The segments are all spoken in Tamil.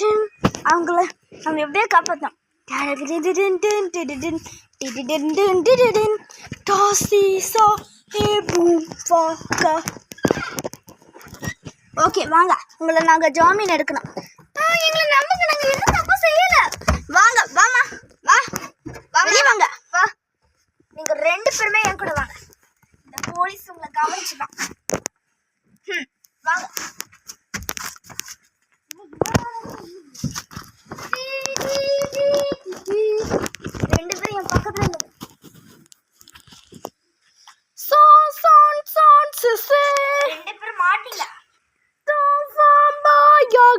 டின். அவங்கள அவங்க எப்படியே காப்பாற்றோம் ஓகே வாங்க உங்களை நாங்கள் ஜாமீன் எடுக்கணும் எங்களை நம்புங்க நாங்கள் எந்த தப்பு செய்யல வாங்க வாமா வா வெளியே வாங்க வா நீங்கள் ரெண்டு பேருமே என் கூட வாங்க இந்த போலீஸ் உங்களை கவனிச்சுப்பான் ம், வாங்க ரெண்டு பேரும் என் பக்கத்துல இருந்து Son, son, son, சிசே. ரெண்டு பேரும் மாட்டீங்க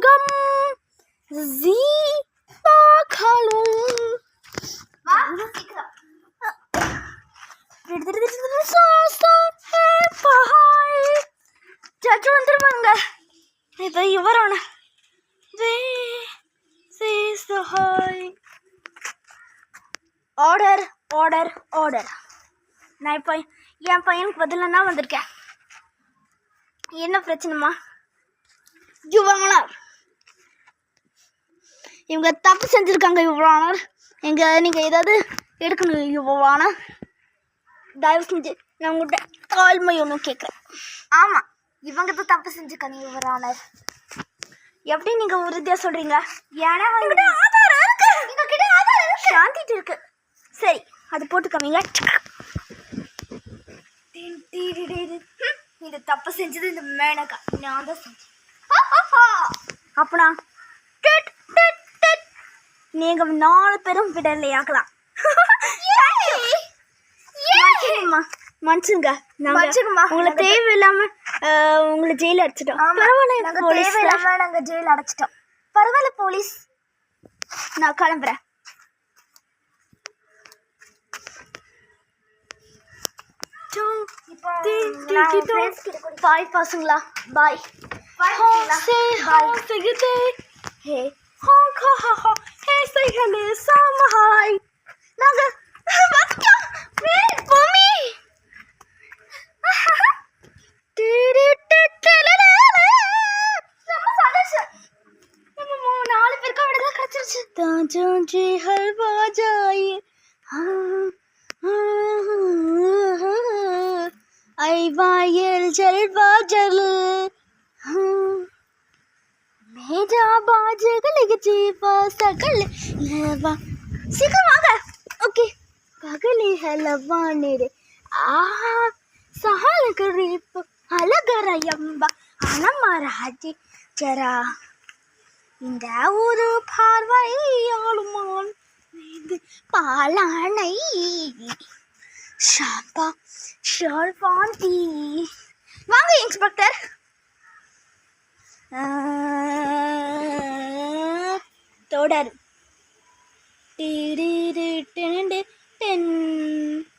யோகம் ஜி பார்க்கலும் ஜட்ஜு வந்துருவாங்க இப்போ இவரோட ஆர்டர் ஆர்டர் ஆர்டர் நான் இப்போ என் பையனுக்கு பதிலாக வந்திருக்கேன். என்ன பிரச்சனைமா யுவரானர் இவங்க தப்பு செஞ்சுருக்காங்க யுவரானர் எங்க நீங்கள் ஏதாவது எடுக்கணும் யுவரானர் தயவு செஞ்சு நான் உங்கள்கிட்ட தாழ்மை ஒன்று கேட்குறேன் ஆமாம் இவங்க தான் தப்பு செஞ்சுருக்காங்க யுவரானர் எப்படி நீங்கள் உறுதியாக சொல்கிறீங்க ஏன்னா சாந்திட்டு இருக்கு. சரி அது போட்டு காமிங்க டின் டிடிடிடி. ஹம், இந்த தப்பு செஞ்சது இந்த மேனகா. நான் தான் செஞ்சேன். அப்பனா. நீங்க நாலு பேரும் விடலையாக்கலாம். மன்னிச்சுங்க மன்னிச்சிடுமா. உங்களை தேவையில்லாம உங்களை ஜெயில அடிச்சிட்டோம். பரவாயில்ல தேவையில்லாம நாங்க ஜெயில் அடைச்சிட்டோம். பரவாயில்ல போலீஸ். நான் கிளம்புறேன். பாய் பசங்களா? பாய் Bye, Ho, பசங்களா. say hi, guys, say hello, sama hi. Naga, bakit ka? Wait, Bumi! தாஜா ஜி ஹல்வா ஜாயே ஐ வாயில் ஜல்வா ஜல் மேஜா பாஜகலிக ஜீவா சகல் லவா சீக்கிரம் வாங்க. ஓகே. பகலி ஹலவா நேரு ஆஹா. சஹால கரீப் அலகர எம்பா அனமராஜி ஜரா. இந்த ஒரு பார்வையாளுமான் பாலானை ஷாம்பா ஷர்வாந்தி வாங்க இன்ஸ்பெக்டர். தொடர். டிடிடி டென்.